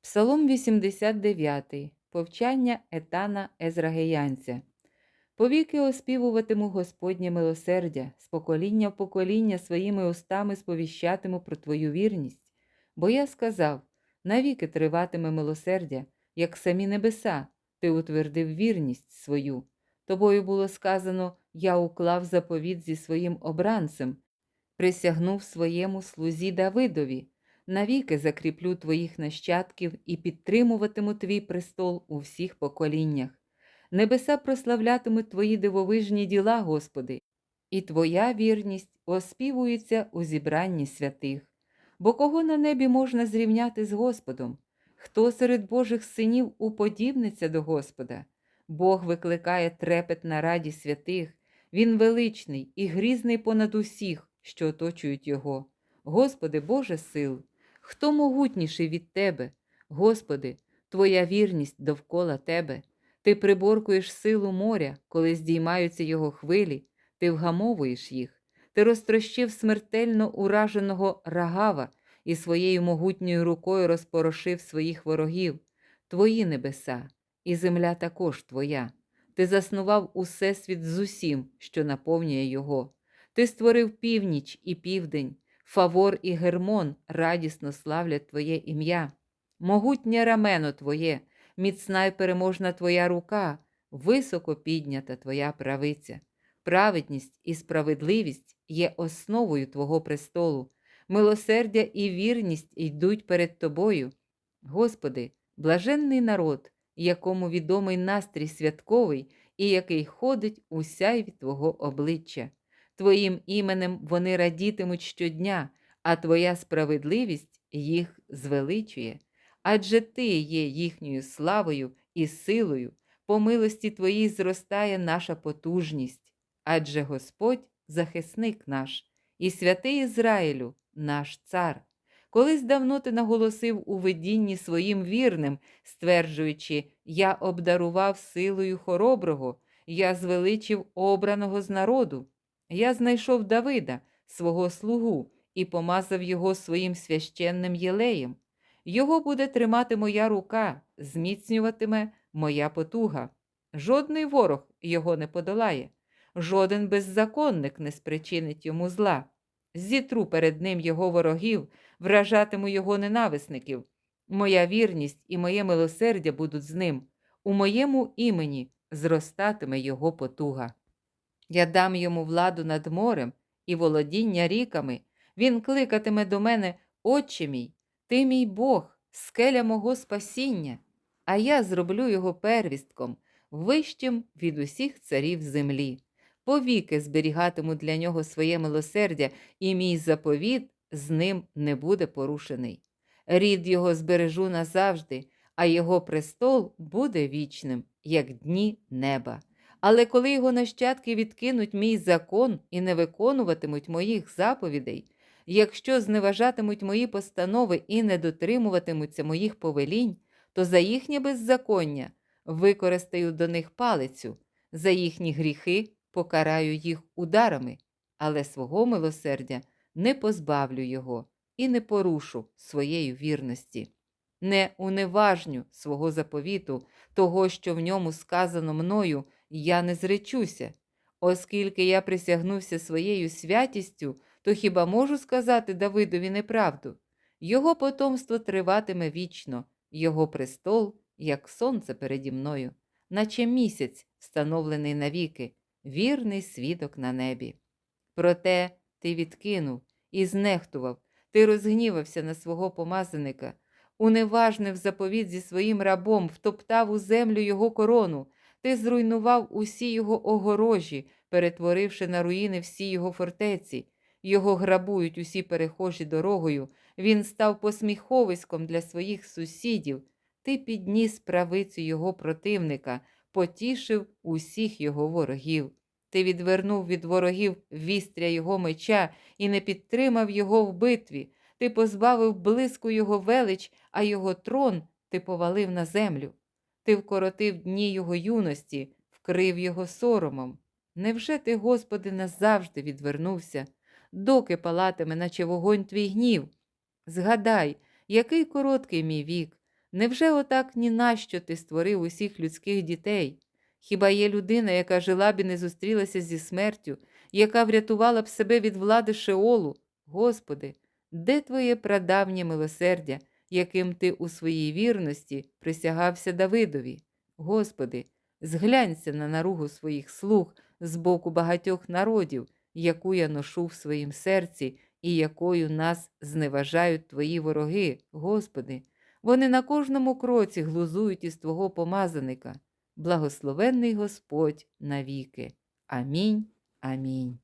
Псалом 89. Повчання Етана Езрагеянця. Повіки оспівуватиму Господнє милосердя, з покоління в покоління своїми устами сповіщатиму про твою вірність. Бо я сказав: навіки триватиме милосердя, як самі небеса, ти утвердив вірність свою. Тобою було сказано: Я уклав заповіт зі своїм обранцем, присягнув своєму слузі Давидові навіки закріплю твоїх нащадків і підтримуватиму твій престол у всіх поколіннях. Небеса прославлятимуть твої дивовижні діла, Господи, і Твоя вірність оспівується у зібранні святих. Бо кого на небі можна зрівняти з Господом? Хто серед Божих синів уподібниться до Господа? Бог викликає трепет на раді святих, Він величний і грізний понад усіх, що оточують Його. Господи, Боже сил! Хто могутніший від Тебе? Господи, Твоя вірність довкола Тебе. Ти приборкуєш силу моря, коли здіймаються його хвилі, ти вгамовуєш їх, ти розтрощив смертельно ураженого рагава і своєю могутньою рукою розпорошив своїх ворогів, твої небеса, і земля також твоя. Ти заснував усесвіт з усім, що наповнює його. Ти створив північ і південь. Фавор і Гермон радісно славлять Твоє ім'я, могутнє рамено Твоє, міцна й переможна Твоя рука, високо піднята Твоя правиця. Праведність і справедливість є основою Твого престолу, милосердя і вірність йдуть перед Тобою. Господи, блаженний народ, якому відомий настрій святковий і який ходить у сяйві Твого обличчя. Твоїм іменем вони радітимуть щодня, а Твоя справедливість їх звеличує. Адже Ти є їхньою славою і силою, по милості Твоїй зростає наша потужність, адже Господь захисник наш, і святий Ізраїлю, наш цар. Колись давно ти наголосив у видінні своїм вірним, стверджуючи, я обдарував силою хороброго, я звеличив обраного з народу. Я знайшов Давида, свого слугу, і помазав його своїм священним єлеєм. Його буде тримати моя рука, зміцнюватиме моя потуга. Жодний ворог його не подолає, жоден беззаконник не спричинить йому зла. Зітру перед ним його ворогів, вражатиму його ненависників. Моя вірність і моє милосердя будуть з ним. У моєму імені зростатиме його потуга. Я дам йому владу над морем і володіння ріками. Він кликатиме до мене, Отче мій, ти мій Бог, скеля мого спасіння, а я зроблю його первістком, вищим від усіх царів землі. Повіки зберігатиму для нього своє милосердя, і мій заповіт з ним не буде порушений. Рід його збережу назавжди, а його престол буде вічним, як дні неба. Але коли його нащадки відкинуть мій закон і не виконуватимуть моїх заповідей, якщо зневажатимуть мої постанови і не дотримуватимуться моїх повелінь, то за їхнє беззаконня використаю до них палицю, за їхні гріхи покараю їх ударами, але свого милосердя не позбавлю його і не порушу своєї вірності. Не уневажню свого заповіту, того, що в ньому сказано мною я не зречуся. Оскільки я присягнувся своєю святістю, то хіба можу сказати Давидові неправду? Його потомство триватиме вічно, його престол, як сонце переді мною, наче місяць, встановлений навіки, вірний свідок на небі. Проте ти відкинув і знехтував, ти розгнівався на свого помазаника, уневажнив заповіт зі своїм рабом, втоптав у землю його корону. Ти зруйнував усі його огорожі, перетворивши на руїни всі його фортеці. Його грабують усі перехожі дорогою. Він став посміховиськом для своїх сусідів. Ти підніс правицю його противника, потішив усіх його ворогів. Ти відвернув від ворогів вістря його меча і не підтримав його в битві. Ти позбавив блиску його велич, а його трон ти повалив на землю. Ти вкоротив дні його юності, вкрив його соромом. Невже ти, Господи, назавжди відвернувся, доки палатиме, наче вогонь твій гнів? Згадай, який короткий мій вік, Невже отак ні нащо ти створив усіх людських дітей? Хіба є людина, яка жила б і не зустрілася зі смертю, яка врятувала б себе від влади Шеолу? Господи, де твоє прадавнє милосердя, яким ти у своїй вірності присягався Давидові? Господи, зглянься на наругу своїх слуг з боку багатьох народів, яку я ношу в своїм серці і якою нас зневажають твої вороги, Господи. Вони на кожному кроці глузують із Твого помазаника. Благословенний Господь навіки. Амінь. Амінь.